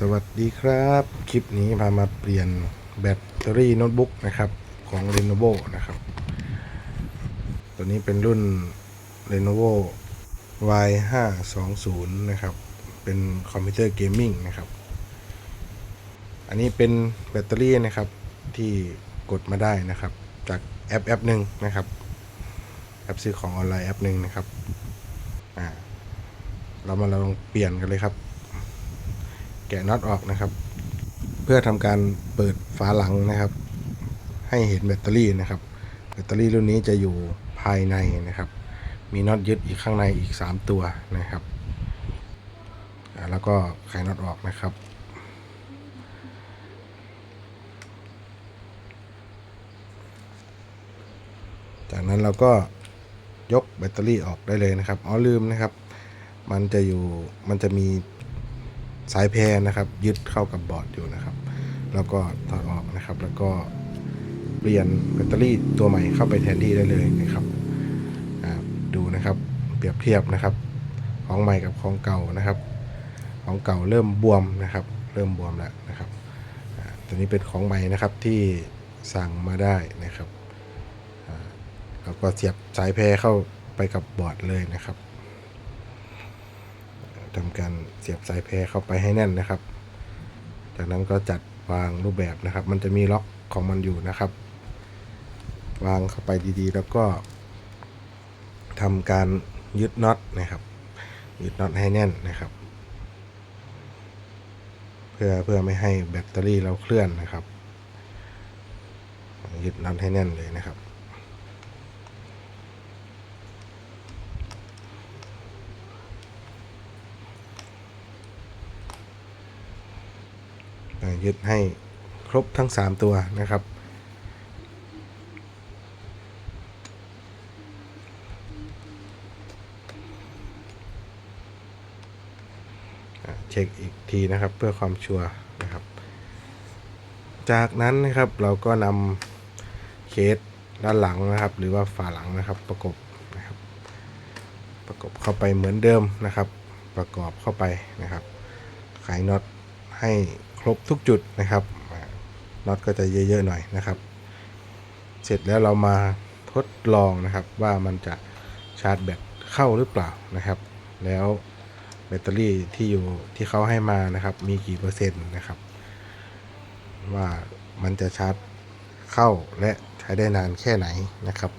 สวัสดีครับ คลิปนี้พามาเปลี่ยนแบตเตอรี่โน้ตบุ๊กนะครับ ของ Lenovo นะครับ ตัวนี้เป็นรุ่น Lenovo Y 5 2 0 นะครับ เป็นคอมพิวเตอร์เกมมิ่งนะครับ อันนี้เป็นแบตเตอรี่นะครับที่กดมาได้นะครับ จากแอปแอปหนึ่งนะครับแอปซื้อของออนไลน์แอปหนึ่งนะครับ อ่า เรามาลองเปลี่ยนกันเลยครับ แกะน็อตออกนะครับ เพื่อทำการเปิดฝาหลังนะครับ ให้เห็นแบตเตอรี่นะครับ แบตเตอรี่รุ่นนี้จะอยู่ภายในนะครับ มีน็อตยึดอีกข้างในอีก 3 ตัวนะครับ แล้วก็ไขน็อตออกนะครับจากนั้นเราก็ยกแบตเตอรี่ออกได้เลยนะครับ อ๋อลืมนะครับ มันจะอยู่ มันจะมี สายแพรนะครับ ยึดเข้ากับบอร์ดอยู่นะครับ แล้วก็ถอดออกนะครับ แล้วก็เปลี่ยนแบตเตอรี่ตัวใหม่เข้าไปแทนที่ได้เลยนะครับดูนะครับเปรียบเทียบนะครับ ของใหม่กับของเก่านะครับ ของเก่าเริ่มบวมนะครับ เริ่มบวมแล้วนะครับตัวนี้เป็นของใหม่นะครับที่สั่งมาได้นะครับแล้วก็เสียบสายแพรเข้าไปกับบอร์ดเลยนะครับ ทำการเสียบสายแพรเข้าไปให้แน่นนะครับ จากนั้นก็จัดวางรูปแบบนะครับ มันจะมีล็อกของมันอยู่นะครับ วางเข้าไปดีๆ แล้วก็ทำการยึดน็อตนะครับ ยึดน็อตให้แน่นนะครับ เพื่อเพื่อไม่ให้แบตเตอรี่เราเคลื่อนนะครับ ยึดน็อตให้แน่นเลยนะครับ ยึดให้ครบทั้ง 3 ตัวนะครับ เช็คอีกทีนะครับเพื่อความชัวร์นะครับ จากนั้นนะครับเราก็นำเคสด้านหลังนะครับ หรือว่าฝาหลังนะครับประกบนะครับ ประกบเข้าไปเหมือนเดิมนะครับ ประกอบเข้าไปนะครับไขน็อตให้ รบทุกจุดนะครับน็อตก็จะเยอะๆหน่อยนะครับ เสร็จแล้วเรามาทดลองนะครับว่ามันจะชาร์จแบตเข้าหรือเปล่านะครับ แล้วแบตเตอรี่ที่อยู่ที่เขาให้มานะครับ มีกี่เปอร์เซ็นต์นะครับ ว่ามันจะชาร์จเข้าและใช้ได้นานแค่ไหนนะครับ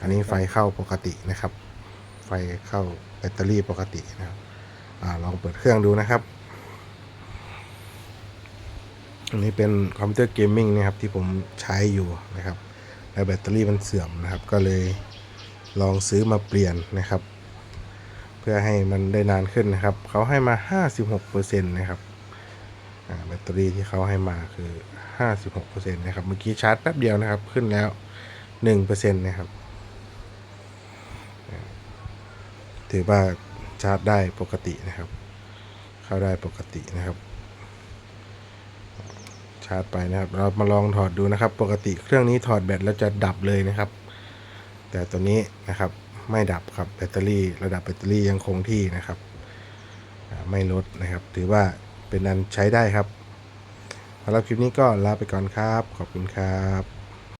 อันนี้ไฟเข้าปกตินะครับ ไฟเข้าแบตเตอรี่ปกตินะครับอลองเปิดเครื่องดูนะครับ อันนี้เป็นคอมพิวเตอร์เกมมิ่งนะครับที่ผมใช้อยู่นะครับแล้วแบตเตอรี่มันเสื่อมนะครับ ก็เลยลองซื้อมาเปลี่ยนนะครับ เพื่อให้มันได้นานขึ้นนะครับ เขาให้มา 56%นะครับแบตเตอรี่ที่เขาให้มาคือ 56%นะครับ เมื่อกี้ชาร์จแป๊บเดียวนะครับ ขึ้นแล้ว 1%นะครับ ถือว่าชาร์จได้ปกตินะครับ เข้าได้ปกตินะครับ ชาร์จไปนะครับ เรามาลองถอดดูนะครับ ปกติเครื่องนี้ถอดแบตแล้วจะดับเลยนะครับ แต่ตัวนี้นะครับไม่ดับครับแบตเตอรี่ระดับแบตเตอรี่ยังคงที่นะครับ ไม่ลดนะครับ ถือว่าเป็นอันใช้ได้ครับสำหรับคลิปนี้ก็ลาไปก่อนครับ ขอบคุณครับ